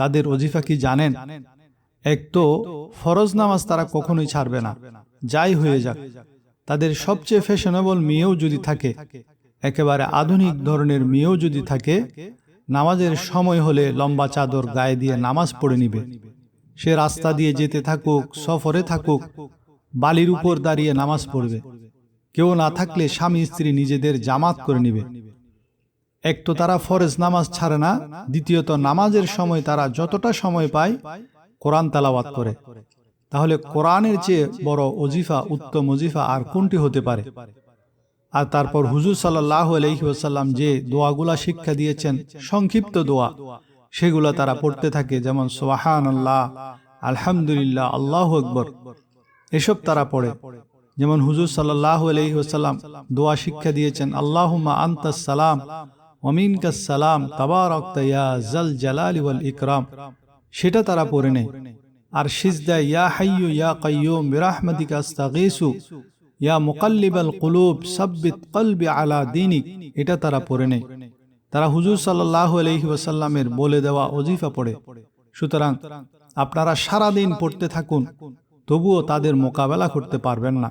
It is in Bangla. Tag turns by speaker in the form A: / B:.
A: তাদের অজিফা কি জানেন? এক তো ফরজ নামাজ তারা কখনোই ছাড়বে না। যাই হয়ে যাক, তাদের সবচেয়ে ফ্যাশনেবল মেয়েও যদি থাকে, একেবারে আধুনিক ধরনের মেয়েও যদি থাকে, নামাজের সময় হলে লম্বা চাদর গায়ে দিয়ে নামাজ পড়ে নিবে। সে রাস্তা দিয়ে যেতে থাকুক, সফরে থাকুক, বালির উপর দাঁড়িয়ে নামাজ পড়বে। কেউ না থাকলে স্বামী স্ত্রী নিজেদের জামাত করে নিবে। এক তো তারা ফরজ নামাজ ছাড়ে না, দ্বিতীয়ত নামাজের সময় তারা যতটা সময় পায়, কোরআন তালাওয়াত করে। তাহলে কোরআনের চেয়ে বড় অজিফা উত্তম অজিফা আর কোনটি হতে পারে? আর তারপর হুজুর সাল্লাহ আলহিহাসাল্লাম যে দোয়াগুলা শিক্ষা দিয়েছেন, সংক্ষিপ্ত দোয়া, সেগুলা তারা পড়তে থাকে, যেমন সোহান আল্লাহ আলহামদুলিল্লাহ, আল্লাহ আকবর। এসব তারা পড়ে। যেমন হুজুর সাল্লাহ আলহিহাসাল্লাম দোয়া শিক্ষা দিয়েছেন আল্লাহুমা আন্তাস সালাম অমিনকাস সালাম তাবারক ইয়া জাল জালালি ওয়াল ইকরাম সেটা তারা পড়ে নেয় আর সিজদায় ইয়া হাইয়ু ইয়া কাইয়ুম বিরাহমাতিকা আস্তাগীসু, ইয়া মুকাল্লিবাল কুলুব, সাব্বিত কলবি আলা দিনিক। এটা তারা পড়ে নেয় তারা হুজুর সাল্লাহ আলহি ওয়াসাল্লামের বলে দেওয়া অজিফা পড়ে। সুতরাং আপনারা সারা দিন পড়তে থাকুন, তবুও তাদের মোকাবেলা করতে পারবেন না।